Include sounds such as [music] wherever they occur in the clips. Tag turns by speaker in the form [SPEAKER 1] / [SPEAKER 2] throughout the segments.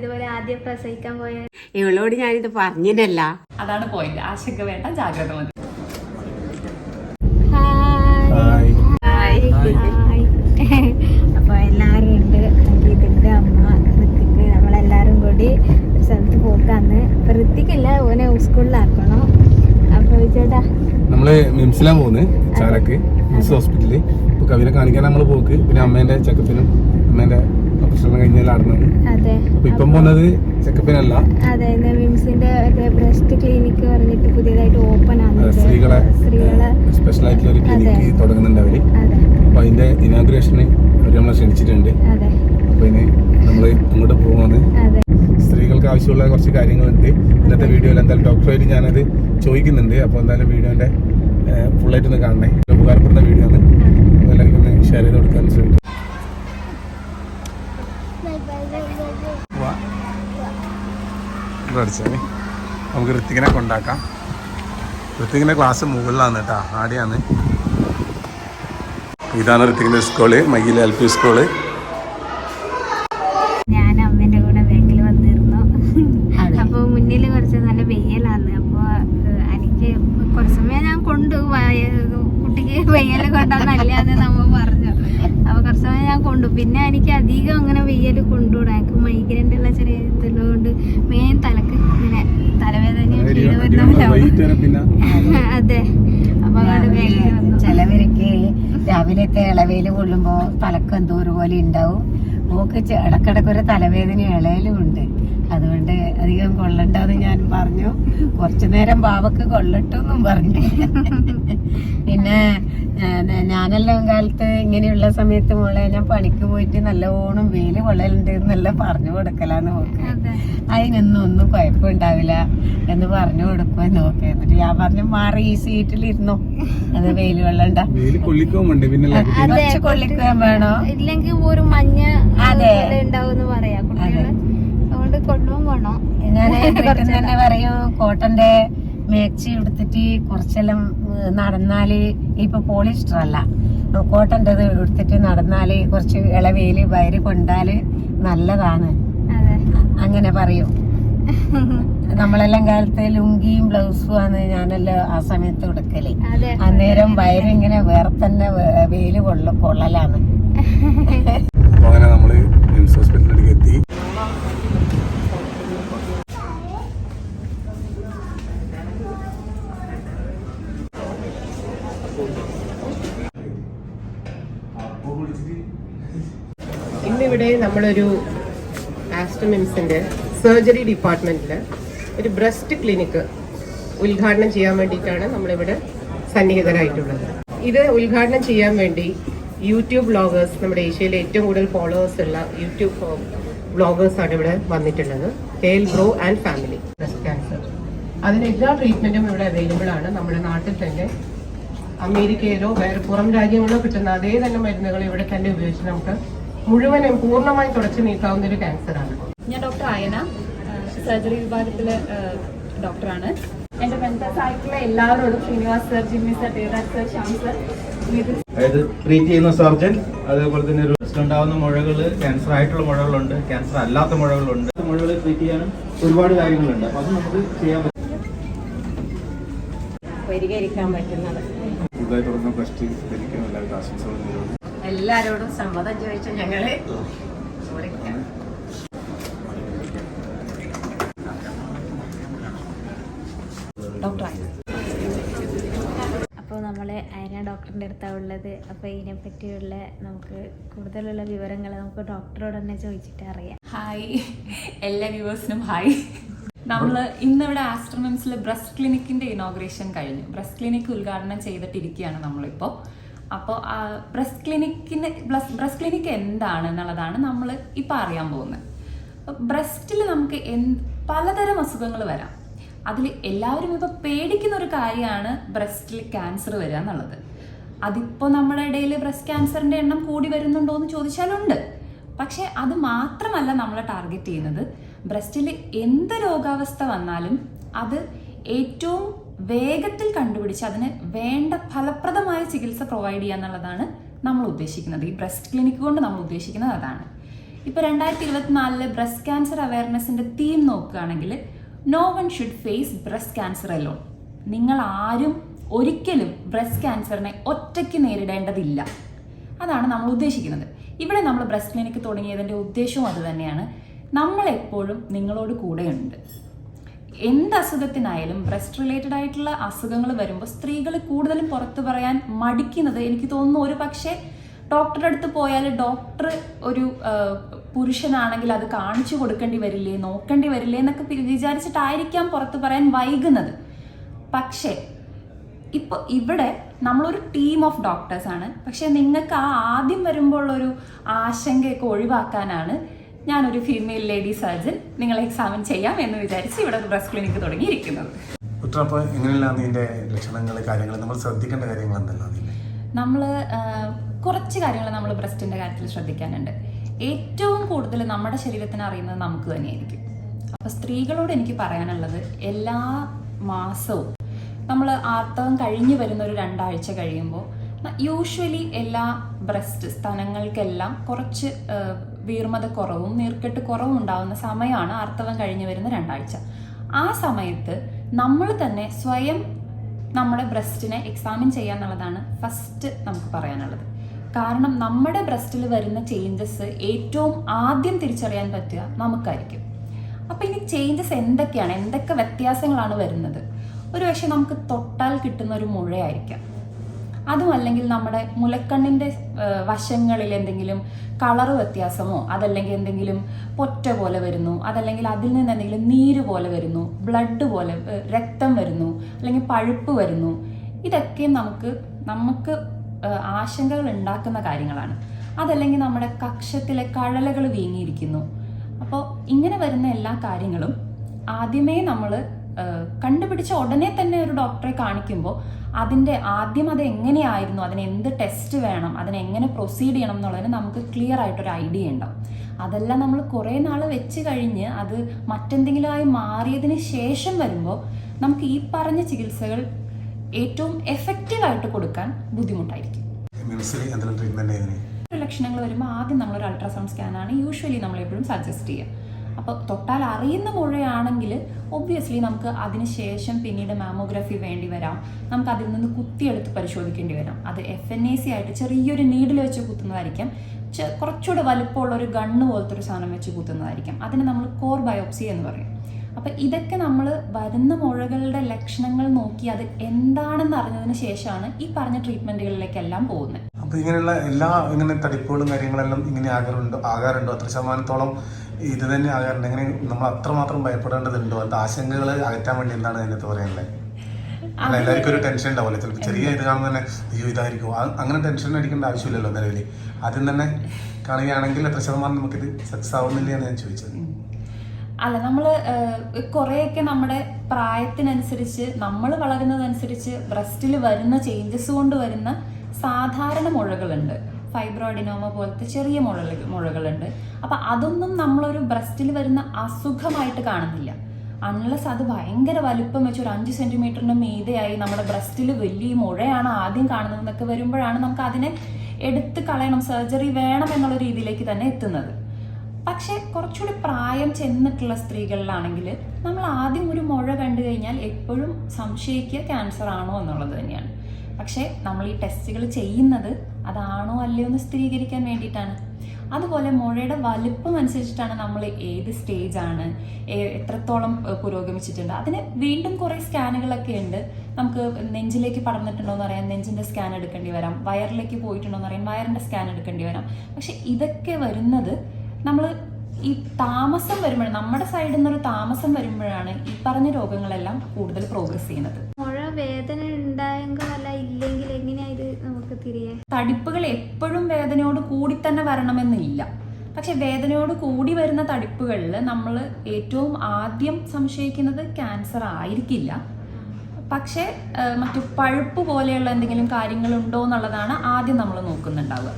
[SPEAKER 1] ഇതുപോലെ ആദ്യം പ്രസവിക്കാൻ പോയ
[SPEAKER 2] ഇവളോട് ഞാനിത് പറഞ്ഞിട്ടല്ല
[SPEAKER 3] അതാണ് പോയിന്റ് ആശങ്ക വേണ്ട ജാഗ്രത മതി.
[SPEAKER 1] അപ്പൊ എല്ലാരും ഉണ്ട് ഇതിന്റെ അമ്മ ഋത്തിക്ക് നമ്മളെല്ലാരും കൂടി ഒരു സ്ഥലത്ത് പോക്കാന്ന് അപ്പൊ ഋത്തിക്കില്ല ഓനെ സ്കൂളിലാക്കണം. അപ്പോൾ ചേട്ടാ
[SPEAKER 4] നമ്മൾ മിംസിലാ പോകുന്നത് ചാലക്ക് മിംസ് ഹോസ്പിറ്റലിൽ ഇപ്പൊ കവിനെ കാണിക്കാൻ നമ്മൾ പോക്ക്. പിന്നെ അമ്മേന്റെ ചെക്കപ്പിനും അമ്മേന്റെ ഓപ്പറേഷൻ
[SPEAKER 1] കഴിഞ്ഞാലാണ്.
[SPEAKER 4] അപ്പൊ ഇപ്പം പോണത് ചെക്കപ്പിനല്ല.
[SPEAKER 1] അതെ വിംസിന്റെ ബ്രസ്റ്റ് ക്ലിനിക്ക് പറഞ്ഞിട്ട് പുതിയതായിട്ട് ഓപ്പൺ ആണ്.
[SPEAKER 4] സ്ത്രീകളെ സ്പെഷ്യൽ ആയിട്ടുള്ള ഒരു ക്ലിനിക്ക് തുടങ്ങുന്നുണ്ട്
[SPEAKER 1] അവർ.
[SPEAKER 4] അപ്പൊ അതിന്റെ ഇനോഗ്രേഷന് അവർ നമ്മളെ ക്ഷണിച്ചിട്ടുണ്ട്. അപ്പൊ ഇനി നമ്മൾ അങ്ങോട്ട് പോകുന്നത് സ്ത്രീകൾക്ക് ആവശ്യമുള്ള കുറച്ച് കാര്യങ്ങളുണ്ട്. ഇന്നത്തെ വീഡിയോയിൽ എന്തായാലും ഡോക്ടറായിട്ട് ഞാനത് ചോദിക്കുന്നുണ്ട്. അപ്പോൾ എന്തായാലും വീഡിയോന്റെ ഫുള്ളായിട്ട് ഒന്ന് കാണണേ. ഉപകാരപ്പെടുന്ന വീഡിയോ ആണ്. എല്ലാവർക്കും ഷെയർ ചെയ്ത് കൊടുക്കാൻ ശ്രമിക്കും. അടിച്ചാൽ നമുക്ക് ഋത്തിക്കിനെ കൊണ്ടാക്കാം. ഋത്തിക്കിന്റെ ക്ലാസ് മുകളിലാണ് കേട്ടോ ആടെയാണ്. ഇതാണ് ഋത്തിക്കിന്റെ school Mayyil L P school
[SPEAKER 1] ഞാൻ അമ്മേന്റെ കൂടെ ബാക്കിൽ വന്നിരുന്നു അപ്പോൾ മുന്നിൽ കുറച്ച് നല്ല വെയ്യലാന്ന് അപ്പോൾ എനിക്ക് കുറച്ച് സമയം ഞാൻ കൊണ്ടു വയ- കുട്ടിക്ക് വെയ്യൽ കൊണ്ടാ നല്ലതെന്ന് നമ്മ പറഞ്ഞു അപ്പോൾ കുറച്ച് സമയം ഞാൻ കൊണ്ടു പിന്നെ എനിക്ക് അധികം അങ്ങനെ വെയ്യൽ കൊണ്ടുവിടാം എനിക്ക് മൈഗ്രൈന്റെ ഉള്ള ചെറിയ ഇതുള്ളതുകൊണ്ട് മെയിൻ തലക്ക് ഇങ്ങനെ തലവേദനയും ക്ഷീണവും
[SPEAKER 4] വൈകിട്ട് വരെ പിന്നെ
[SPEAKER 1] അതെ അപ്പോൾ അങ്ങോട്ട് ബാക്കിൽ വന്നു
[SPEAKER 2] ചിലവരൊക്കെ രാവിലത്തെ ഇളവേൽ കൊള്ളുമ്പോ തലക്ക് എന്തോ ഒരു പോലെ ഉണ്ടാവും മോക്ക് ചെ- ഇടക്കിടക്ക് ഒരു തലവേദന ഇളയിലും ഉണ്ട്. അതുകൊണ്ട് അധികം കൊള്ളണ്ടെന്ന് ഞാൻ പറഞ്ഞു. കുറച്ചു നേരം ബാവക്ക് കൊള്ളട്ടെന്നും പറഞ്ഞു. പിന്നെ ഞാനെല്ലാം കാലത്ത് ഇങ്ങനെയുള്ള സമയത്ത് മോളെ ഞാൻ പണിക്ക് പോയിട്ട് നല്ലോണം വെയിൽ കൊള്ളലുണ്ട് എന്നെല്ലാം പറഞ്ഞു കൊടുക്കലാന്ന് നോക്ക്
[SPEAKER 1] അതെ.
[SPEAKER 2] അതിനൊന്നും ഒന്നും കുഴപ്പമുണ്ടാവില്ല എന്ന് പറഞ്ഞു കൊടുക്കുക നോക്കി എന്നിട്ട് ഞാൻ പറഞ്ഞു മാറി ഈ സീറ്റിലിരുന്നു. അത് വെയിൽ വെള്ളണ്ട
[SPEAKER 4] കൊള്ളിക്കുകയും പിന്നെ
[SPEAKER 2] കുറച്ച് കൊള്ളിക്കാൻ വേണോ?
[SPEAKER 1] ഇല്ലെങ്കിൽ ഒരു മഞ്ഞ
[SPEAKER 2] അതെ.
[SPEAKER 1] ഉണ്ടാവും പറയാ. അതുകൊണ്ട് കൊണ്ടുപോകാൻ പോണോ.
[SPEAKER 2] ഞാൻ വീട്ടിൽ [laughs] തന്നെ പറയൂ കോട്ടന്റെ മേക്സി എടുത്തിട്ട് കുറച്ചെല്ലാം നടന്നാൽ ഇപ്പൊ പോളിസ്റ്റർ അല്ല കോട്ടന്റെ എടുത്തിട്ട് നടന്നാൽ കുറച്ച് ഇളവേൽ വയറ് കൊണ്ടാൽ നല്ലതാണ്.
[SPEAKER 1] അതെ.
[SPEAKER 2] അങ്ങനെ പറയൂ. [laughs] നമ്മളെല്ലാം കാലത്തെ ലുങ്കിയും ബ്ലൗസും ആണ് ഞാനെല്ലാം ആ സമയത്ത്
[SPEAKER 1] കൊടുക്കൽ
[SPEAKER 2] അന്നേരം വയറിങ്ങനെ വേറെ തന്നെ വെയിൽ കൊള്ള കൊള്ളലാണ്. [laughs]
[SPEAKER 4] അങ്ങനെ നമ്മൾ
[SPEAKER 5] ഇന്നിവിടെ നമ്മളൊരു ആസ്ട്രമിംസിന്റെ സർജറി ഡിപ്പാർട്ട്മെന്റിൽ ഒരു ബ്രസ്റ്റ് ക്ലിനിക്ക് ഉദ്ഘാടനം ചെയ്യാൻ വേണ്ടിയിട്ടാണ് നമ്മളിവിടെ സന്നിഹിതരായിട്ടുള്ളത്. ഇത് ഉദ്ഘാടനം ചെയ്യാൻ വേണ്ടി യൂട്യൂബ് ബ്ലോഗേഴ്സ് നമ്മുടെ ഏഷ്യയിലെ ഏറ്റവും കൂടുതൽ ഫോളോവേഴ്സ് ഉള്ള യൂട്യൂബ് ബ്ലോഗേഴ്സ് ആണ് ഇവിടെ വന്നിട്ടുള്ളത്. KL bro and family. Breast cancer അതിന് എല്ലാ ട്രീറ്റ്മെന്റും ഇവിടെ അവൈലബിൾ ആണ്. നമ്മുടെ നാട്ടിൽ തന്നെ അമേരിക്കയിലോ വേറെ പുറം രാജ്യങ്ങളിലോ കിട്ടുന്ന അതേ തന്നെ മരുന്നുകൾ ഇവിടെ തന്നെ ഉപയോഗിച്ച് നമുക്ക് മുഴുവനും പൂർണമായി തുടച്ചു നീക്കാവുന്ന ഒരു ക്യാൻസറാണ്.
[SPEAKER 3] ഞാൻ ഡോക്ടർ അയന സർജറി വിഭാഗത്തിലെ ഡോക്ടറാണ്. എന്റെ മെന്റേഴ്സ് ആയിട്ടുള്ള എല്ലാവരോടും Srinivas sir Jimmy sir Devaraj sir Shyam sir
[SPEAKER 6] അതായത് ട്രീറ്റ് ചെയ്യുന്ന സർജൻ അതേപോലെ തന്നെ ഒരു ഉണ്ടാവുന്ന മുഴകൾ ക്യാൻസർ ആയിട്ടുള്ള മുഴകളുണ്ട് ക്യാൻസർ അല്ലാത്ത മുഴകളുണ്ട്. മുഴകൾ ട്രീറ്റ് ചെയ്യാനും ഒരുപാട് കാര്യങ്ങളുണ്ട്. അപ്പൊ അത് നമുക്ക് ചെയ്യാൻ പറ്റും.
[SPEAKER 2] പരിഹരിക്കാൻ പറ്റുന്നത്.
[SPEAKER 4] പുതുതായി തുറന്ന ഫസ്റ്റ് ധരിക്കാൻ എല്ലാവർക്കും ആശംസകൾ നേരുന്നു.
[SPEAKER 2] എല്ലാരോടും സമ്മതം ചോദിച്ചു
[SPEAKER 3] ഞങ്ങൾ.
[SPEAKER 1] അപ്പോൾ നമ്മൾ അയന ഡോക്ടറിന്റെ അടുത്താണ് ഉള്ളത്. അപ്പോൾ ഇതിനെ പറ്റിയുള്ള നമുക്ക് കൂടുതലുള്ള വിവരങ്ങൾ നമുക്ക് ഡോക്ടറോട് തന്നെ ചോദിച്ചിട്ട് അറിയാം.
[SPEAKER 3] ഹായ് എല്ലാ വ്യൂവേഴ്സിനും ഹായ് നമ്മൾ ഇന്നിവിടെ ആസ്ട്രോമിംസിൽ ബ്രസ്റ്റ് ക്ലിനിക്കിന്റെ ഇനോഗ്രേഷൻ കഴിഞ്ഞു. ബ്രസ്റ്റ് ക്ലിനിക്ക് ഉദ്ഘാടനം ചെയ്തിട്ടിരിക്കുകയാണ് നമ്മളിപ്പോൾ അപ്പോൾ ബ്രസ്റ്റ് ക്ലിനിക്കിന് ബ്രസ്റ്റ് ക്ലിനിക്ക് എന്താണ് എന്നുള്ളതാണ് നമ്മൾ ഇപ്പോൾ അറിയാൻ പോകുന്നത്. ബ്രസ്റ്റിൽ നമുക്ക് എൻ പലതരം അസുഖങ്ങൾ വരാം. അതിൽ എല്ലാവരും ഇപ്പോൾ പേടിക്കുന്ന ഒരു കാര്യമാണ് ബ്രസ്റ്റിൽ ക്യാൻസർ വരിക എന്നുള്ളത്. അതിപ്പോൾ നമ്മുടെ ഇടയിൽ ബ്രസ്റ്റ് ക്യാൻസറിന്റെ എണ്ണം കൂടി വരുന്നുണ്ടോ എന്ന് ചോദിച്ചാലുണ്ട്. പക്ഷേ അത് മാത്രമല്ല നമ്മൾ ടാർഗറ്റ് ചെയ്യുന്നത്. ബ്രസ്റ്റിൽ എന്ത് രോഗാവസ്ഥ വന്നാലും അത് ഏറ്റവും വേഗത്തിൽ കണ്ടുപിടിച്ച് അതിന് വേണ്ട ഫലപ്രദമായ ചികിത്സ പ്രൊവൈഡ് ചെയ്യുക എന്നുള്ളതാണ് നമ്മൾ ഉദ്ദേശിക്കുന്നത്. ഈ ബ്രസ്റ്റ് ക്ലിനിക്ക് കൊണ്ട് നമ്മൾ ഉദ്ദേശിക്കുന്നത് അതാണ്. ഇപ്പോൾ രണ്ടായിരത്തി ഇരുപത്തിനാലിൽ ബ്രസ്റ്റ് ക്യാൻസർ അവയർനെസ്സിന്റെ തീം നോക്കുകയാണെങ്കിൽ no one should face breast cancer alone നിങ്ങൾ ആരും ഒരിക്കലും ബ്രസ്റ്റ് ക്യാൻസറിനെ ഒറ്റയ്ക്ക് നേരിടേണ്ടതില്ല. അതാണ് നമ്മൾ ഉദ്ദേശിക്കുന്നത്. ഇവിടെ നമ്മൾ ബ്രസ്റ്റ് ക്ലിനിക്ക് തുടങ്ങിയതിന്റെ ഉദ്ദേശവും അത് തന്നെയാണ്. നമ്മളെപ്പോഴും നിങ്ങളോട് കൂടെയുണ്ട്. എന്ത് അസുഖത്തിനായാലും ബ്രസ്റ്റ് റിലേറ്റഡ് ആയിട്ടുള്ള അസുഖങ്ങൾ വരുമ്പോൾ സ്ത്രീകൾ കൂടുതലും പുറത്തു പറയാൻ മടിക്കുന്നത് എനിക്ക് തോന്നുന്നു ഒരു പക്ഷേ ഡോക്ടറുടെ അടുത്ത് പോയാൽ ഡോക്ടർ ഒരു പുരുഷനാണെങ്കിൽ അത് കാണിച്ചു കൊടുക്കേണ്ടി വരില്ലേ നോക്കേണ്ടി വരില്ലേ എന്നൊക്കെ വിചാരിച്ചിട്ടായിരിക്കാം പുറത്ത് പറയാൻ വൈകുന്നത്. പക്ഷേ ഇപ്പോൾ ഇവിടെ നമ്മളൊരു ടീം ഓഫ് ഡോക്ടേഴ്സാണ് പക്ഷെ നിങ്ങൾക്ക് ആ ആദ്യം വരുമ്പോൾ ഒരു ആശങ്കയൊക്കെ ഒഴിവാക്കാനാണ് ഞാനൊരു ഫീമെയിൽ ലേഡി സർജൻ നിങ്ങൾ എക്സാമിൻ ചെയ്യാം എന്ന് വിചാരിച്ച് ഇവിടെ ബ്രസ്റ്റ് ക്ലിനിക്ക് തുടങ്ങിയിരിക്കുന്നത്.
[SPEAKER 4] അപ്പോൾ നിന്റെ ലക്ഷണങ്ങൾ കാര്യങ്ങൾ നമ്മൾ ശ്രദ്ധിക്കേണ്ട കാര്യങ്ങൾ എന്തെല്ലാം
[SPEAKER 3] നമ്മൾ കുറച്ച് കാര്യങ്ങൾ നമ്മൾ ബ്രസ്റ്റിന്റെ കാര്യത്തിൽ ശ്രദ്ധിക്കാനുണ്ട്. ഏറ്റവും കൂടുതൽ നമ്മുടെ ശരീരത്തിന് അറിയുന്നത് നമുക്ക് തന്നെയായിരിക്കും. അപ്പോൾ സ്ത്രീകളോട് എനിക്ക് പറയാനുള്ളത് എല്ലാ മാസവും നമ്മൾ ആർത്തവം കഴിഞ്ഞു വരുന്ന ഒരു രണ്ടാഴ്ച കഴിയുമ്പോൾ യൂഷ്വലി എല്ലാ ബ്രസ്റ്റ് സ്ഥലങ്ങൾക്കെല്ലാം കുറച്ച് വീർമത കുറവും നീർക്കെട്ട് കുറവും ഉണ്ടാകുന്ന സമയമാണ് ആർത്തവം കഴിഞ്ഞ് വരുന്ന രണ്ടാഴ്ച. ആ സമയത്ത് നമ്മൾ തന്നെ സ്വയം നമ്മുടെ ബ്രസ്റ്റിനെ എക്സാമിൻ ചെയ്യുക എന്നുള്ളതാണ് ഫസ്റ്റ് നമുക്ക് പറയാനുള്ളത്. കാരണം നമ്മുടെ ബ്രസ്റ്റിൽ വരുന്ന ചേഞ്ചസ് ഏറ്റവും ആദ്യം തിരിച്ചറിയാൻ പറ്റുക നമുക്കായിരിക്കും. അപ്പം ഇനി ചേഞ്ചസ് എന്തൊക്കെയാണ്? എന്തൊക്കെ വ്യത്യാസങ്ങളാണ് വരുന്നത്? ഒരു പക്ഷേ നമുക്ക് തൊട്ടാൽ കിട്ടുന്ന ഒരു മുഴയായിരിക്കാം. അതും അല്ലെങ്കിൽ നമ്മുടെ മുലക്കണ്ണിന്റെ വശങ്ങളിൽ എന്തെങ്കിലും കളർ വ്യത്യാസമോ അതല്ലെങ്കിൽ എന്തെങ്കിലും പൊറ്റ പോലെ വരുന്നു അതല്ലെങ്കിൽ അതിൽ നിന്ന് എന്തെങ്കിലും നീര് പോലെ വരുന്നു ബ്ലഡ് പോലെ രക്തം വരുന്നു അല്ലെങ്കിൽ പഴുപ്പ് വരുന്നു ഇതൊക്കെ നമുക്ക് നമുക്ക് ആശങ്കകൾ ഉണ്ടാക്കുന്ന കാര്യങ്ങളാണ്. അതല്ലെങ്കിൽ നമ്മുടെ കക്ഷത്തിലെ കഴലകൾ വീങ്ങിയിരിക്കുന്നു. അപ്പോൾ ഇങ്ങനെ വരുന്ന എല്ലാ കാര്യങ്ങളും ആദ്യമേ നമ്മൾ കണ്ടുപിടിച്ച ഉടനെ തന്നെ ഒരു ഡോക്ടറെ കാണിക്കുമ്പോൾ അതിന്റെ ആദ്യം അത് എങ്ങനെയായിരുന്നു? അതിന് എന്ത് ടെസ്റ്റ് വേണം? അതിനെങ്ങനെ പ്രൊസീഡ് ചെയ്യണം എന്നുള്ളതിന് നമുക്ക് ക്ലിയർ ആയിട്ടൊരു ഐഡിയ ഉണ്ടാവും. അതെല്ലാം നമ്മൾ കുറേ നാൾ വെച്ച് കഴിഞ്ഞ് അത് മറ്റെന്തെങ്കിലുമായി മാറിയതിന് ശേഷം വരുമ്പോൾ നമുക്ക് ഈ പറഞ്ഞ ചികിത്സകൾ ഏറ്റവും എഫക്റ്റീവായിട്ട് കൊടുക്കാൻ ബുദ്ധിമുട്ടായിരിക്കും. ലക്ഷണങ്ങൾ വരുമ്പോൾ ആദ്യം നമ്മളൊരു അൾട്രാസൗണ്ട് സ്കാനാണ് യൂഷ്വലി നമ്മളെപ്പോഴും സജസ്റ്റ് ചെയ്യുക. അപ്പോൾ തൊട്ടാൽ അറിയുന്ന മുഴയാണെങ്കിൽ ഒബ്വിയസ്ലി നമുക്ക് അതിന് ശേഷം പിന്നീട് മാമോഗ്രഫി വേണ്ടി വരാം. നമുക്ക് അതിൽ നിന്ന് കുത്തിയെടുത്ത് പരിശോധിക്കേണ്ടി വരാം. അത് എഫ് എൻ എ സി ആയിട്ട് ചെറിയൊരു നീഡിൽ വെച്ച് കുത്തുന്നതായിരിക്കും. കുറച്ചുകൂടെ വലുപ്പമുള്ള ഒരു ഗണ്ണ് പോലത്തെ ഒരു സാധനം വെച്ച് കുത്തുന്നതായിരിക്കും. അതിന് നമ്മൾ കോർ ബയോപ്സി എന്ന് പറയും. അപ്പം ഇതൊക്കെ നമ്മൾ വരുന്ന മുഴകളുടെ ലക്ഷണങ്ങൾ നോക്കി അത് എന്താണെന്ന് അറിഞ്ഞതിന് ശേഷമാണ് ഈ പറഞ്ഞ ട്രീറ്റ്മെന്റുകളിലേക്കെല്ലാം പോകുന്നത്.
[SPEAKER 4] അപ്പോൾ ഇങ്ങനെയുള്ള എല്ലാ ഇങ്ങനെ തടിപ്പുകളും കാര്യങ്ങളെല്ലാം ഇങ്ങനെ ആകാറുണ്ടോ? അത്ര ശതമാനത്തോളം ഇത് തന്നെ ആകാറുണ്ട്. എങ്ങനെ നമ്മൾ അത്രമാത്രം ഭയപ്പെടേണ്ടതുണ്ടോ? അത് ആശങ്കകൾ അകറ്റാൻ വേണ്ടി എന്താണ് അതിനകത്ത് പറയാനുള്ളത് അല്ല എല്ലാവർക്കും ഒരു ടെൻഷൻ ഉണ്ടാവില്ല ചിലപ്പോൾ ചെറിയ ഇത് കാണുമ്പോൾ തന്നെ അയ്യോ ഇതായിരിക്കും. അങ്ങനെ ടെൻഷൻ അടിക്കേണ്ട ആവശ്യമില്ലല്ലോ നിലവിൽ ആദ്യം തന്നെ കാണുകയാണെങ്കിൽ എത്ര ശതമാനം നമുക്കിത് സക്സസ് ആവുന്നില്ല എന്ന് ഞാൻ ചോദിച്ചത്.
[SPEAKER 3] അല്ല നമ്മൾ കുറേയൊക്കെ നമ്മുടെ പ്രായത്തിനനുസരിച്ച് നമ്മൾ വളരുന്നതനുസരിച്ച് ബ്രസ്റ്റിൽ വരുന്ന ചേഞ്ചസ് കൊണ്ട് വരുന്ന സാധാരണ മുഴകളുണ്ട്. ഫൈബ്രോയിഡിനോമ പോലത്തെ ചെറിയ മുഴ മുഴകളുണ്ട്. അപ്പം അതൊന്നും നമ്മളൊരു ബ്രസ്റ്റിൽ വരുന്ന അസുഖമായിട്ട് കാണുന്നില്ല. അൺലെസ് അത് ഭയങ്കര വലുപ്പം വെച്ച് ഒരു അഞ്ച് സെന്റിമീറ്ററിന് മീതെയായി നമ്മുടെ ബ്രസ്റ്റിൽ വലിയ മുഴയാണ് ആദ്യം കാണുന്നതെന്നൊക്കെ വരുമ്പോഴാണ് നമുക്ക് അതിനെ എടുത്ത് കളയണം. സർജറി വേണം എന്നുള്ള രീതിയിലേക്ക് തന്നെ എത്തുന്നത്. പക്ഷേ കുറച്ചുകൂടി പ്രായം ചെന്നിട്ടുള്ള സ്ത്രീകളിലാണെങ്കിൽ നമ്മൾ ആദ്യം ഒരു മുഴ കണ്ടു കഴിഞ്ഞാൽ എപ്പോഴും സംശയിക്കുക ക്യാൻസർ ആണോ എന്നുള്ളത് തന്നെയാണ്. പക്ഷേ നമ്മൾ ഈ ടെസ്റ്റുകൾ ചെയ്യുന്നത് അതാണോ അല്ലയോ എന്ന് സ്ഥിരീകരിക്കാൻ വേണ്ടിയിട്ടാണ്. അതുപോലെ മുഴയുടെ വലുപ്പം അനുസരിച്ചിട്ടാണ് നമ്മൾ ഏത് സ്റ്റേജാണ് എത്രത്തോളം പുരോഗമിച്ചിട്ടുണ്ട്. അതിന് വീണ്ടും കുറേ സ്കാനുകളൊക്കെ ഉണ്ട്. നമുക്ക് നെഞ്ചിലേക്ക് പടർന്നിട്ടുണ്ടോ എന്ന് അറിയാൻ നെഞ്ചിന്റെ സ്കാൻ എടുക്കേണ്ടി വരാം. വയറിലേക്ക് പോയിട്ടുണ്ടോ എന്ന് അറിയാൻ വയറിന്റെ സ്കാൻ എടുക്കേണ്ടി വരാം. പക്ഷെ ഇതൊക്കെ വരുന്നത് നമ്മൾ ഈ താമസം വരുമ്പോഴാണ്. നമ്മുടെ സൈഡിൽ നിന്നൊരു താമസം വരുമ്പോഴാണ് ഈ പറഞ്ഞ രോഗങ്ങളെല്ലാം കൂടുതൽ പ്രോഗ്രസ് ചെയ്യുന്നത്.
[SPEAKER 1] മുഴ വേദന
[SPEAKER 3] തടിപ്പുകൾ എപ്പോഴും വേദനയോട് കൂടി തന്നെ വരണമെന്നില്ല. പക്ഷെ വേദനയോട് കൂടി വരുന്ന തടിപ്പുകളിൽ നമ്മൾ ഏറ്റവും ആദ്യം സംശയിക്കുന്നത് ക്യാൻസർ ആയിരിക്കില്ല. പക്ഷേ മറ്റു പഴുപ്പ് പോലെയുള്ള എന്തെങ്കിലും കാര്യങ്ങളുണ്ടോ എന്നുള്ളതാണ് ആദ്യം നമ്മൾ നോക്കുന്നുണ്ടാവുക.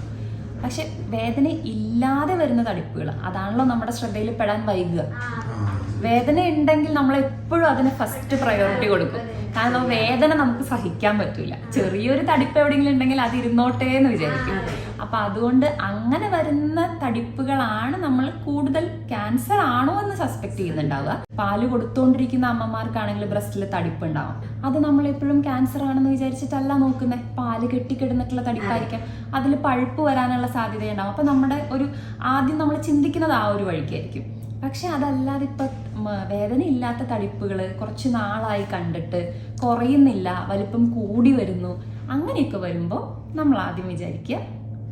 [SPEAKER 3] പക്ഷെ വേദന ഇല്ലാതെ വരുന്ന തടിപ്പുകൾ അതാണല്ലോ നമ്മുടെ ശ്രദ്ധയിൽ പെടാൻ വൈകുക വേദന ഉണ്ടെങ്കിൽ നമ്മൾ എപ്പോഴും അതിന് ഫസ്റ്റ് പ്രയോറിറ്റി കൊടുക്കും. കാരണം വേദന നമുക്ക് സഹിക്കാൻ പറ്റില്ല ചെറിയൊരു തടിപ്പ് എവിടെയെങ്കിലും ഉണ്ടെങ്കിൽ അത് ഇരുന്നോട്ടെ എന്ന് വിചാരിക്കും. അപ്പൊ അതുകൊണ്ട് അങ്ങനെ വരുന്ന തടിപ്പുകളാണ് നമ്മൾ കൂടുതൽ ക്യാൻസർ ആണോ എന്ന് സസ്പെക്ട് ചെയ്യുന്നുണ്ടാവുക. പാൽ കൊടുത്തുകൊണ്ടിരിക്കുന്ന അമ്മമാർക്കാണെങ്കിൽ ബ്രസ്റ്റിൽ തടിപ്പ് ഉണ്ടാവും അത് നമ്മൾ എപ്പോഴും ക്യാൻസർ ആണെന്ന് വിചാരിച്ചിട്ടല്ല നോക്കുന്നത് പാൽ കെട്ടിക്കിടന്നിട്ടുള്ള തടിപ്പായിരിക്കാം. അതിൽ പഴുപ്പ് വരാനുള്ള സാധ്യതയുണ്ടാവും. അപ്പൊ നമ്മുടെ ഒരു ആദ്യം നമ്മൾ ചിന്തിക്കുന്നത് ആ ഒരു വഴിക്കായിരിക്കും. പക്ഷെ അതല്ലാതെ ഇപ്പൊ വേദന വേദനയില്ലാത്ത തടിപ്പുകൾ കുറച്ച് നാളായി കണ്ടിട്ട് കുറയുന്നില്ല വലിപ്പം കൂടി വരുന്നു അങ്ങനെയൊക്കെ വരുമ്പോൾ നമ്മൾ ആദ്യം വിചാരിക്കുക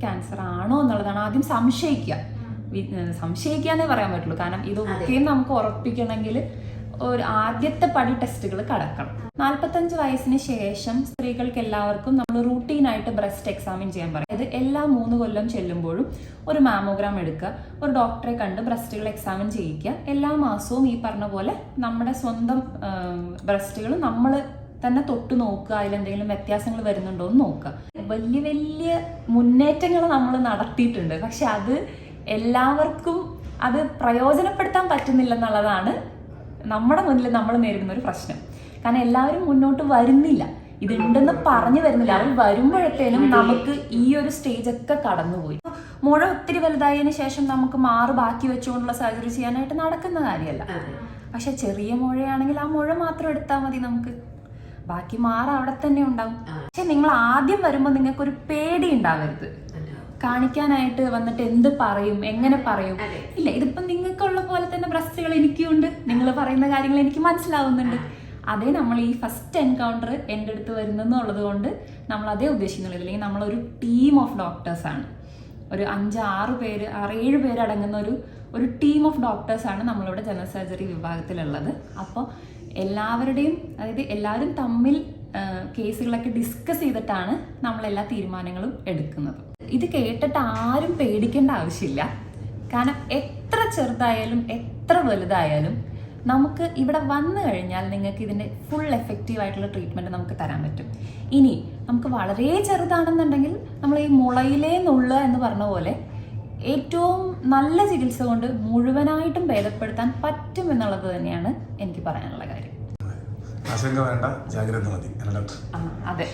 [SPEAKER 3] ക്യാൻസർ ആണോ എന്നുള്ളതാണ്. ആദ്യം സംശയിക്കുക. സംശയിക്കാന്നേ പറയാൻ പറ്റുള്ളൂ. കാരണം ഇതൊക്കെയും നമുക്ക് ഉറപ്പിക്കണമെങ്കിൽ ഒരു ആദ്യത്തെ പടി ടെസ്റ്റുകൾ കടക്കണം. നാൽപ്പത്തഞ്ച് വയസ്സിന് ശേഷം സ്ത്രീകൾക്ക് എല്ലാവർക്കും നമ്മൾ റൂട്ടീനായിട്ട് ബ്രസ്റ്റ് എക്സാമിൻ ചെയ്യാൻ പറയും. അതായത് എല്ലാ മൂന്ന് കൊല്ലം ചെല്ലുമ്പോഴും ഒരു മാമോഗ്രാം എടുക്കുക ഒരു ഡോക്ടറെ കണ്ട് ബ്രസ്റ്റുകൾ എക്സാമിൻ ചെയ്യിക്കുക. എല്ലാ മാസവും ഈ പറഞ്ഞ പോലെ നമ്മുടെ സ്വന്തം ബ്രസ്റ്റുകൾ നമ്മൾ തന്നെ തൊട്ട് നോക്കുക അതിലെന്തെങ്കിലും വ്യത്യാസങ്ങൾ വരുന്നുണ്ടോ എന്ന് നോക്കുക. വലിയ വലിയ മുന്നേറ്റങ്ങൾ നമ്മൾ നടത്തിയിട്ടുണ്ട്. പക്ഷെ അത് എല്ലാവർക്കും അത് പ്രയോജനപ്പെടുത്താൻ പറ്റുന്നില്ലെന്നുള്ളതാണ് നമ്മുടെ മുന്നിൽ നമ്മൾ നേരിടുന്ന ഒരു പ്രശ്നം. കാരണം എല്ലാവരും മുന്നോട്ട് വരുന്നില്ല. ഇതുണ്ടെന്ന് പറഞ്ഞു വരുന്നില്ല. അവർ വരുമ്പോഴത്തേനും നമുക്ക് ഈ ഒരു സ്റ്റേജ് ഒക്കെ കടന്നുപോയി. മുഴ ഒത്തിരി വലുതായതിന് ശേഷം നമുക്ക് മാറ് ബാക്കി വെച്ചുകൊണ്ടുള്ള സർജറി ചെയ്യാനായിട്ട് നടക്കുന്ന കാര്യമല്ല. പക്ഷെ ചെറിയ മുഴയാണെങ്കിൽ ആ മുഴ മാത്രം എടുത്താൽ മതി നമുക്ക്. ബാക്കി മാറ് അവിടെ തന്നെ ഉണ്ടാവും. പക്ഷെ നിങ്ങൾ ആദ്യം വരുമ്പോൾ നിങ്ങൾക്ക് ഒരു പേടി ഉണ്ടാവരുത്. കാണിക്കാനായിട്ട് വന്നിട്ട് എന്ത് പറയും എങ്ങനെ പറയും? ഇല്ല ഇതിപ്പം നിങ്ങൾക്കുള്ള പോലെ തന്നെ ബ്രസ്റ്റുകൾ പറയുന്ന കാര്യങ്ങൾ എനിക്ക് മനസ്സിലാവുന്നുണ്ട്. അതേ നമ്മൾ ഈ ഫസ്റ്റ് എൻകൗണ്ടർ എന്റെ അടുത്ത് വരുന്നെന്നുള്ളത് കൊണ്ട് നമ്മൾ അതേ ഉദ്ദേശിക്കുന്നുള്ളൂ. അല്ലെങ്കിൽ നമ്മളൊരു ടീം ഓഫ് ഡോക്ടേഴ്സ് ആണ്. ഒരു അഞ്ച് ആറ് പേര് ആറ് ഏഴ് പേര് അടങ്ങുന്ന ഒരു ഒരു ടീം ഓഫ് ഡോക്ടേഴ്സ് ആണ് നമ്മളിവിടെ ജനറൽ സർജറി വിഭാഗത്തിലുള്ളത്. അപ്പോൾ എല്ലാവരുടെയും അതായത് എല്ലാവരും തമ്മിൽ കേസുകളൊക്കെ ഡിസ്കസ് ചെയ്തിട്ടാണ് നമ്മൾ എല്ലാ തീരുമാനങ്ങളും എടുക്കുന്നത്. ഇത് കേട്ടിട്ട് ആരും പേടിക്കേണ്ട ആവശ്യമില്ല. കാരണം എത്ര ചെറുതായാലും എത്ര വലുതായാലും നമുക്ക് ഇവിടെ വന്നു കഴിഞ്ഞാൽ നിങ്ങൾക്ക് ഇതിന്റെ ഫുൾ എഫക്റ്റീവ് ആയിട്ടുള്ള ട്രീറ്റ്മെന്റ് നമുക്ക് തരാൻ പറ്റും. ഇനി നമുക്ക് വളരെ ചെറുതാണെന്നുണ്ടെങ്കിൽ നമ്മൾ ഈ മുളയിലേ നുള്ള എന്ന് പറഞ്ഞ പോലെ ഏറ്റവും നല്ല ചികിത്സ കൊണ്ട് മുഴുവനായിട്ടും ഭേദപ്പെടുത്താൻ പറ്റും എന്നുള്ളത് തന്നെയാണ് എനിക്ക് പറയാനുള്ള കാര്യം.
[SPEAKER 4] ആശങ്ക വേണ്ട ജാഗ്രത മതി.
[SPEAKER 3] അതെ.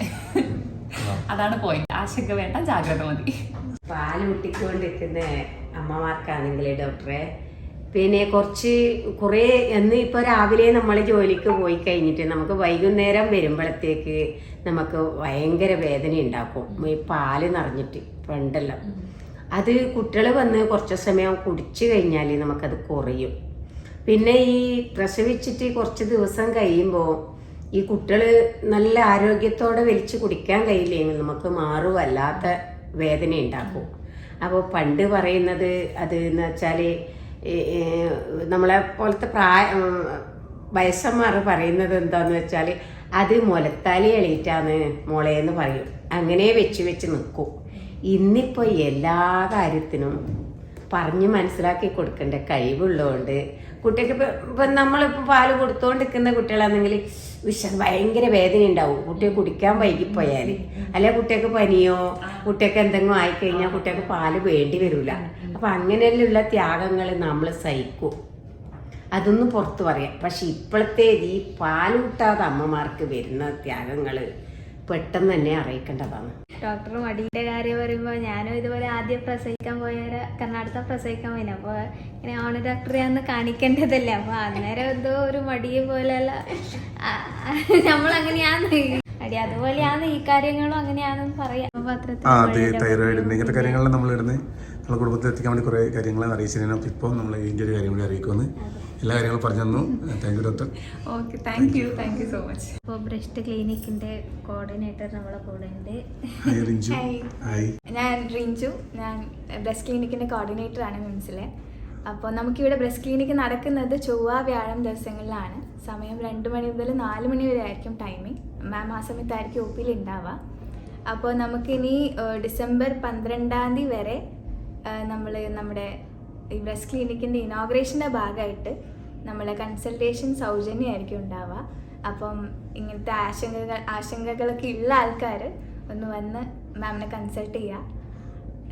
[SPEAKER 3] അതാണ് പോയിന്റ് ആശങ്ക വേണ്ട ജാഗ്രത മതി.
[SPEAKER 7] പാൽ മുട്ടിക്കൊണ്ടിരിക്കുന്ന അമ്മമാർക്കാണെങ്കിൽ ഡോക്ടറെ പിന്നെ കുറച്ച് കുറേ എന്ന് ഇപ്പോൾ രാവിലെ നമ്മൾ ജോലിക്ക് പോയി കഴിഞ്ഞിട്ട് നമുക്ക് വൈകുന്നേരം വരുമ്പോഴത്തേക്ക് നമുക്ക് ഭയങ്കര വേദന ഉണ്ടാക്കും. ഈ പാൽ നിറഞ്ഞിട്ട് പണ്ടെല്ലാം. അത് കുട്ടികൾ വന്ന് കുറച്ച് സമയം കുടിച്ചു കഴിഞ്ഞാൽ നമുക്കത് കുറയും. പിന്നെ ഈ പ്രസവിച്ചിട്ട് കുറച്ച് ദിവസം കഴിയുമ്പോൾ ഈ കുട്ടികൾ നല്ല ആരോഗ്യത്തോടെ വലിച്ച് കുടിക്കാൻ കഴിയില്ലെങ്കിൽ നമുക്ക് മാറും അല്ലാത്ത വേദന ഉണ്ടാക്കും. അപ്പോൾ പണ്ട് പറയുന്നത് അത് എന്ന് വെച്ചാൽ നമ്മളെ പോലത്തെ പ്രായ വയസ്സന്മാർ പറയുന്നത് എന്താന്ന് വെച്ചാൽ അത് മുലത്താലി എളീറ്റാന്ന് എന്ന് പറയും. അങ്ങനെ വെച്ച് വെച്ച് നിൽക്കും ഇന്നിപ്പോൾ എല്ലാ കാര്യത്തിനും പറഞ്ഞ് മനസ്സിലാക്കി കൊടുക്കേണ്ട? കഴിവുള്ളതുകൊണ്ട് കുട്ടിക്ക് ഇപ്പം ഇപ്പം നമ്മളിപ്പോൾ പാൽ കൊടുത്തോണ്ടിരിക്കുന്ന കുട്ടികളാണെങ്കിൽ വിഷ ഭയങ്കര വേദന ഉണ്ടാവും കുട്ടിയെ കുടിക്കാൻ വൈകിപ്പോയാൽ അല്ലെ കുട്ടിയൊക്കെ പനിയോ കുട്ടിയൊക്കെ എന്തെങ്കിലും ആയിക്കഴിഞ്ഞാൽ കുട്ടിയൊക്കെ പാൽ വേണ്ടി വരില്ല അപ്പം അങ്ങനെയുള്ള ത്യാഗങ്ങൾ നമ്മൾ സഹിക്കും. അതൊന്നും പുറത്ത് പറയാം. പക്ഷെ ഇപ്പോഴത്തെ ഈ പാൽ കിട്ടാതെ അമ്മമാർക്ക് വരുന്ന ത്യാഗങ്ങൾ പെട്ടെന്ന് തന്നെ അറിയിക്കേണ്ടതാണ്.
[SPEAKER 1] ഡോക്ടർ മടിയുടെ കാര്യം പറയുമ്പോൾ ഞാനും ഇതുപോലെ ആദ്യം പ്രസവിക്കാൻ പോയ കർണാടക പ്രസവിക്കാൻ പോയിന്. അപ്പോൾ ഇങ്ങനെ ഓണ ഡോക്ടറെ അന്ന് കാണിക്കേണ്ടതല്ലേ? അപ്പോൾ അന്നേരം എന്തോ ഒരു മടിയെ പോലെയല്ല നമ്മളങ്ങനെയാന്ന്. മടി അതുപോലെയാണ് ഈ കാര്യങ്ങളും അങ്ങനെയാണെന്ന് പറയാം. പത്രത്തിൽ
[SPEAKER 4] ഇങ്ങനത്തെ കാര്യങ്ങളെല്ലാം നമ്മൾ ഇടുന്ന് നമ്മളെ കുടുംബത്തിൽ എത്തിക്കാൻ വേണ്ടി കുറേ കാര്യങ്ങൾ അറിയിച്ചിരുന്നു അപ്പോൾ ഇപ്പോൾ നമ്മൾ ഇതിന്റെ ഒരു കാര്യം കൂടി അറിയിക്കുമെന്ന് എല്ലാ കാര്യങ്ങളും പറഞ്ഞു തന്നു. Thank you doctor
[SPEAKER 3] okay thank you thank you so much
[SPEAKER 1] അപ്പോൾ ബ്രസ്റ്റ് ക്ലിനിക്കിന്റെ കോർഡിനേറ്റർ നമ്മളെ കൂടെ ഉണ്ട്.
[SPEAKER 4] ഹായ് റിഞ്ചു. ഹായ്
[SPEAKER 8] ഞാൻ റിഞ്ചു. ഞാൻ ബ്രസ്റ്റ് ക്ലിനിക്കിന്റെ കോർഡിനേറ്ററാണ് മിംസിലെ. അപ്പോൾ നമുക്കിവിടെ ബ്രസ്റ്റ് ക്ലിനിക്ക് നടക്കുന്നത് ചൊവ്വ വ്യാഴം ദിവസങ്ങളിലാണ്. സമയം രണ്ട് മണി മുതൽ നാല് മണി വരെ ആയിരിക്കും ടൈമിംഗ് മാം ആ സമയത്തായിരിക്കും ഒ പിയിൽ ഉണ്ടാവുക. അപ്പോൾ നമുക്കിനി ഡിസംബർ പന്ത്രണ്ടാം തീയതി വരെ നമ്മൾ നമ്മുടെ ഈ ബ്രസ്റ്റ് ക്ലിനിക്കിന്റെ ഇനോഗ്രേഷന്റെ ഭാഗമായിട്ട് നമ്മളെ കൺസൾട്ടേഷൻ സൗജന്യമായിരിക്കും ഉണ്ടാവുക. അപ്പം ഇങ്ങനത്തെ ആശങ്കകൾ ആശങ്കകളൊക്കെ ഉള്ള ആൾക്കാർ ഒന്ന് വന്ന് മാമിനെ കൺസൾട്ട് ചെയ്യുക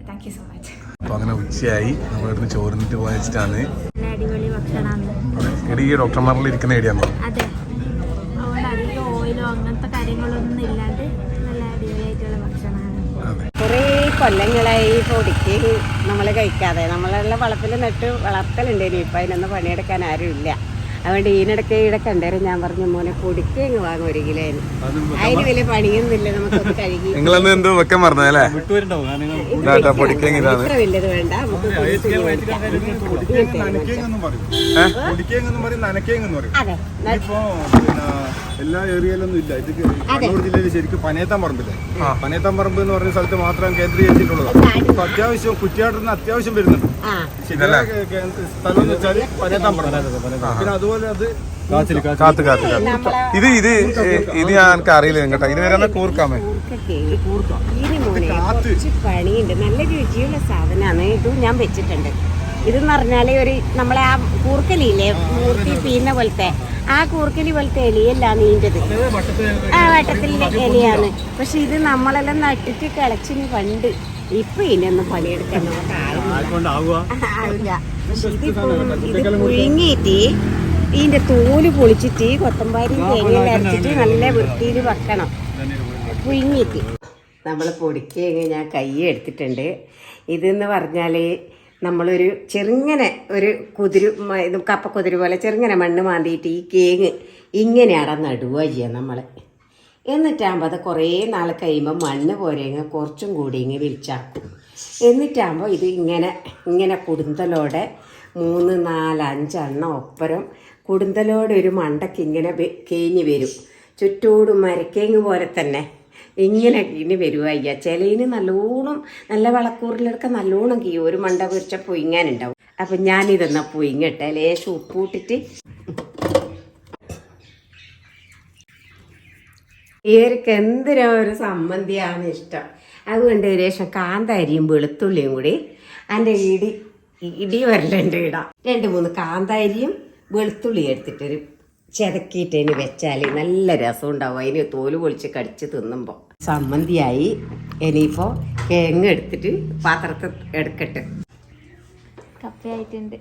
[SPEAKER 8] താങ്ക് യു സോ മച്ച്
[SPEAKER 4] അപ്പോൾ അങ്ങനെ ഉച്ചയായി. നമ്മൾ ഇവിടുന്ന് ചോറിന്നിട്ട് പോയ വെച്ചിട്ടാണ്.
[SPEAKER 1] നല്ല അടിപൊളി ഭക്ഷണമാണ്.
[SPEAKER 4] ഈ ഡോക്ടർമാരിൽ ഇരിക്കുന്ന ഏരിയാണോ
[SPEAKER 1] അതെ അതുകൊണ്ട് അധികം ഓയിലോ അങ്ങനത്തെ കാര്യങ്ങളൊന്നും ഇല്ലാണ്ട് നല്ല അടിപൊളിയായിട്ടുള്ള ഭക്ഷണമാണ്
[SPEAKER 4] അതെ
[SPEAKER 7] കുറേ കൊല്ലങ്ങളായി പൊടിക്ക് നമ്മൾ കഴിക്കാതെ. നമ്മളുള്ള വളപ്പിൽ നട്ട് വളർത്തലുണ്ട് ഇനി ഇപ്പം അതിനൊന്നും പണിയെടുക്കാൻ ആരും ഇല്ല. അതുകൊണ്ട് ഈനിടയ്ക്ക് ഇവിടെ കണ്ടേരം. ഞാൻ പറഞ്ഞു മോനെ പൊടിക്ക് അങ്ങ് വാങ്ങും ഒരു കിലോ അതിന് വലിയ പണിയൊന്നുമില്ല. നമുക്ക് കഴുകി
[SPEAKER 4] വെക്കാൻ
[SPEAKER 7] ഇത്ര വലിയത് വേണ്ട. നമുക്ക് അതെ
[SPEAKER 9] എല്ലാ ഏരിയയിലൊന്നും ഇല്ല. ഇത് കണ്ണൂർ ജില്ലയിൽ ശരിക്കും പനേത്താൻ പറമ്പില്ലേ പനേത്താൻ പറമ്പ് എന്ന് പറഞ്ഞ സ്ഥലത്ത് മാത്രം കേന്ദ്രീകരിച്ചിട്ടുള്ളത്. ഇപ്പൊ അത്യാവശ്യം കുറ്റിയാട്ടിന് അത്യാവശ്യം വരുന്നുണ്ട്. സ്ഥലം എന്ന് വെച്ചാൽ പനയത്താൻ പറമ്പ്. പിന്നെ അതുപോലെ അത്
[SPEAKER 6] കാച്ചിൽ കാച്ചിൽ
[SPEAKER 4] കാത്ത് കാത്ത് കാത്ത്. ഇത് ഇത് ഇത് ഞാൻ എനിക്ക് അറിയില്ല കേട്ടോ ഇത് വരുന്ന കൂർക്കാമേ
[SPEAKER 7] കൂർക്കാം. പണിയുണ്ട്. നല്ല രുചിയുള്ള സാധനമാണ്. ഇത് ഞാൻ വെച്ചിട്ടുണ്ട്. ഇതെന്ന് പറഞ്ഞാൽ ഒരു നമ്മളെ ആ കൂർക്കലില്ലേ മൂർത്തി പീന്ന പോലത്തെ ആ കൂർക്കലി പോലത്തെ എലിയല്ല നീണ്ടത് ആ വട്ടത്തിലെ എലിയാണ്. പക്ഷെ ഇത് നമ്മളെല്ലാം നട്ടിട്ട് കിളച്ചിന് പണ്ട്. ഇപ്പൊ ഇതിനൊന്നും പണിയെടുക്കാൻ. ആവില്ല പക്ഷെ ഇതിപ്പോ ഇത് പുഴുങ്ങിയിട്ട് ഇതിന്റെ തോൽ പൊളിച്ചിട്ട് കൊത്തമ്പാരി തേങ്ങയിൽ അരച്ചിട്ട് നല്ല വൃത്തിയിൽ വെക്കണം. പുഴുങ്ങിയിട്ട്. നമ്മൾ പൊടിക്കുകയെങ്കിൽ ഞാൻ കൈ എടുത്തിട്ടുണ്ട്. ഇതെന്ന് പറഞ്ഞാൽ നമ്മളൊരു ചെറുങ്ങനെ ഒരു കുതിരു കപ്പ കപ്പക്കുതിര് പോലെ ചെറുങ്ങനെ മണ്ണ് മാന്തിയിട്ട് ഈ കേങ്ങ് ഇങ്ങനെയാണ് നടുക ചെയ്യുക നമ്മൾ എന്നിട്ടാകുമ്പോൾ അത് കുറേ നാൾ കഴിയുമ്പോൾ മണ്ണ് പോരെങ്ങ് കുറച്ചും കൂടി ഇങ്ങ് വിളിച്ചാക്കും എന്നിട്ടാകുമ്പോൾ ഇത് ഇങ്ങനെ ഇങ്ങനെ കുടുന്തലോടെ മൂന്ന് നാല് അഞ്ചെണ്ണം ഒപ്പരം കുടുന്തലോടെ ഒരു മണ്ടയ്ക്ക് ഇങ്ങനെ കേഞ്ഞ് വരും. ചുറ്റോടും മരക്കേങ്ങ് പോലെ തന്നെ. ഇങ്ങനെ ഇനി വരുക അയ്യ. ചിലയിന് നല്ലോണം നല്ല വളക്കൂറിലൊക്കെ നല്ലോണം കീ ഒരു മണ്ട പൊരിച്ച പൊയിങ്ങാനുണ്ടാവും അപ്പം ഞാനിതെന്നാ പൊയിങ്ങട്ടെ ലേശം ഉപ്പൂട്ടിട്ട് ഇവർക്ക് എന്തിനാ ഒരു സമ്മന്തിയാണ് ഇഷ്ടം. അതുകൊണ്ട് ഒരു ശേഷം കാന്താരിയും വെളുത്തുള്ളിയും കൂടി എന്റെ ഇടി ഇടി വരലുണ്ട് ഇടാം. രണ്ട് മൂന്ന് കാന്താരിയും വെളുത്തുള്ളി എടുത്തിട്ടൊരു ചെതക്കിയിട്ട് അതിന് വെച്ചാൽ നല്ല രസം ഉണ്ടാവും അതിന് തോൽ പൊളിച്ച് കടിച്ച് തിന്നുമ്പോൾ സമ്മന്തിയായി. ഇനിയിപ്പോൾ കിഴങ്ങ് എടുത്തിട്ട് പാത്രത്തിൽ എടുക്കട്ടെ.
[SPEAKER 1] കപ്പയായിട്ടുണ്ട്.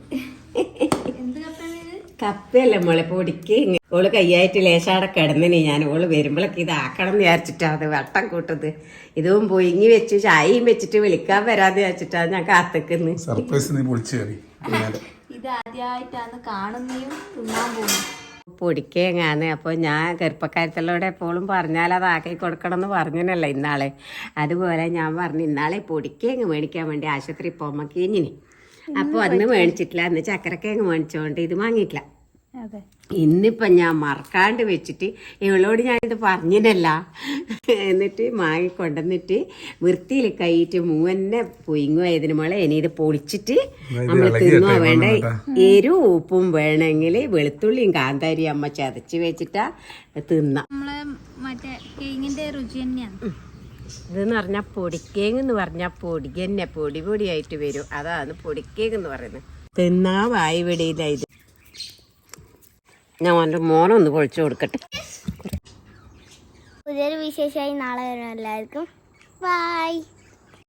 [SPEAKER 1] എന്ത് കപ്പയാണ് ഇത്?
[SPEAKER 7] കപ്പയല്ല മോളെ പൊടിക്ക്? ഓൾ കയ്യായിട്ട് ലേശാടെ കിടന്നിനി. ഞാൻ ഓൾ വരുമ്പോഴൊക്കെ ഇത് ആക്കണം എന്ന് വിചാരിച്ചിട്ടാ അത് വട്ടം കൂട്ടത്. ഇതും പൊയിങ്ങി വെച്ച് ചായയും വെച്ചിട്ട് വിളിക്കാൻ വരാന്ന് വിചാരിച്ചിട്ടാ ഞാൻ കാത്തിക്കുന്നു.
[SPEAKER 4] സർപ്രൈസ് നീ കയറി
[SPEAKER 1] ഇത് ആദ്യമായിട്ടാണ് കാണുന്നതും തിന്നാൻ പോകുന്നത്.
[SPEAKER 7] പൊടിക്കേങ്ങാന്ന്. അപ്പോൾ ഞാൻ ചെറുപ്പക്കാരത്തിലൂടെ എപ്പോഴും പറഞ്ഞാൽ അത് ആക്കി കൊടുക്കണം എന്ന് പറഞ്ഞനല്ല ഇന്നാളെ. അതുപോലെ ഞാൻ പറഞ്ഞു ഇന്നാളെ പൊടിക്കേങ്ങ് മേടിക്കാൻ വേണ്ടി ആശുപത്രി പോകുമ്പോൾ കീഞ്ഞിന്. അപ്പോൾ അന്ന് മേടിച്ചിട്ടില്ല. അന്ന് ചക്കരക്കേങ്ങ് മേടിച്ചോണ്ട് ഇത് വാങ്ങിയിട്ടില്ല.
[SPEAKER 1] അതെ.
[SPEAKER 7] ഇന്നിപ്പം ഞാൻ മറക്കാണ്ട് വെച്ചിട്ട് ഇവളോട് ഞാനിത് പറഞ്ഞില്ല പറഞ്ഞിനല്ല. എന്നിട്ട് മാങ്ങി കൊണ്ടുവന്നിട്ട് വൃത്തിയിൽ കൈയിട്ട് മൂവന്നെ പൊയിങ്ങുക ഇതിന് മോളെ ഇനി ഇത് പൊളിച്ചിട്ട് നമ്മൾ തിന്നുവാ. വേണ്ട? എരു ഉപ്പും വേണമെങ്കിൽ വെളുത്തുള്ളിയും കാന്താരിയും അമ്മ ചതച്ച് വെച്ചിട്ടാ തിന്ന.
[SPEAKER 1] നമ്മളെ മറ്റേ കേങ്ങിന്റെ രുചി തന്നെയാണ്.
[SPEAKER 7] ഇതെന്ന് പറഞ്ഞാൽ പൊടിക്കേങ്ങ് എന്ന് പറഞ്ഞാൽ പൊടി തന്നെ പൊടി പൊടിയായിട്ട് വരും. അതാണ് പൊടിക്കേങ്ങ് എന്ന് പറയുന്നത് തിന്നാ വായി വെടിയില്ല ഇത്. ഞാൻ എന്റെ ഒന്ന് പൊളിച്ചു കൊടുക്കട്ടെ.
[SPEAKER 10] പുതിയൊരു വിശേഷമായി നാളെ വരും എല്ലാവർക്കും. ബൈ